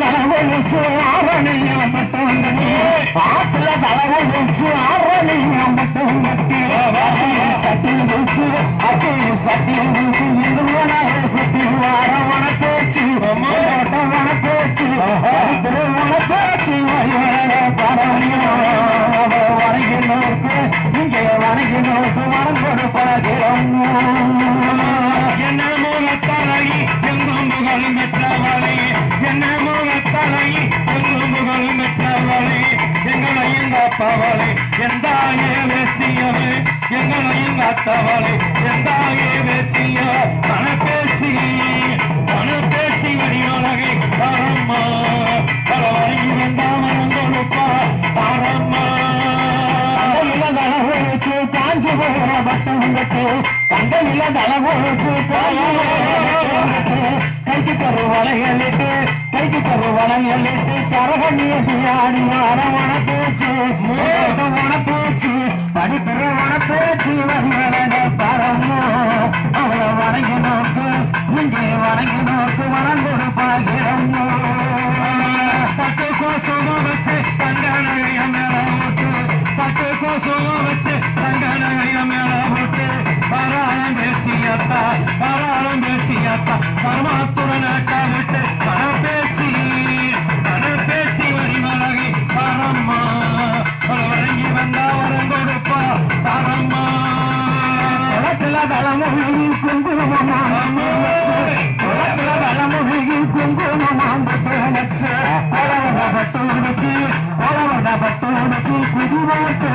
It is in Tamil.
தலை ஒழிச்சு ஆரணியா மட்டும் ஆத்துல தலை ஒழிச்சு ஆரணியா மட்டும் சட்டில் இருக்கு அப்படி சட்டில் இருக்கு இந்து சுத்தி வார வனப்போச்சு வனப்போச்சு வனப்போச்சு வரைகினோக்கு இங்கே வரைகினோக்கு வரம் கொடுப்பாகிறோம் என்னமோ தலை எங்கும் புகழும் பெற்ற எங்களையும் எந்தாயே வேச்சியவே எங்களையும் காத்தவளே எந்தாயே வேச்சிய மனப்பேச்சி மனப்பேச்சி வடிவலகை பரம்மா பல வழங்கி வந்தாமரம் கொடுப்பா பரம்மா. காஞ்சி போகிற பட்டம் கட்டு கண்டனில தளவொழிச்சு போச்சு கைக்கு கரு வளையலிட்டு கைக்கு கரு வளையலிட்டு கரகண்ணியை ஆடி வார வனப்பூச்சி மூட வனப்பேச்சு படிக்கிற வனப்பேச்சு வந்தழக பரமோ அவள வணங்கி நோக்கு இங்கே வணங்கி நோக்கு வளர்ந்து கொடுப்பாகிறமோ பத்து கோசமா வச்சு தங்கனைய மேல போட்டு பத்து கோசமா வச்சு தங்க தங்கனைய மேல போட்டு பராளம் பேச்சியத்தா பராளம் பேச்சியத்தா பரமாத்துடன் விட்டு பணப்பேச்சி பணப்பேச்சி வரிமலகை பரம்மா வழங்கி வந்தா வரம் கொடுப்பா பரம்மா குளத்துல குங்குமமாம் குளத்துல குங்குமமாம் குதிவாட்டு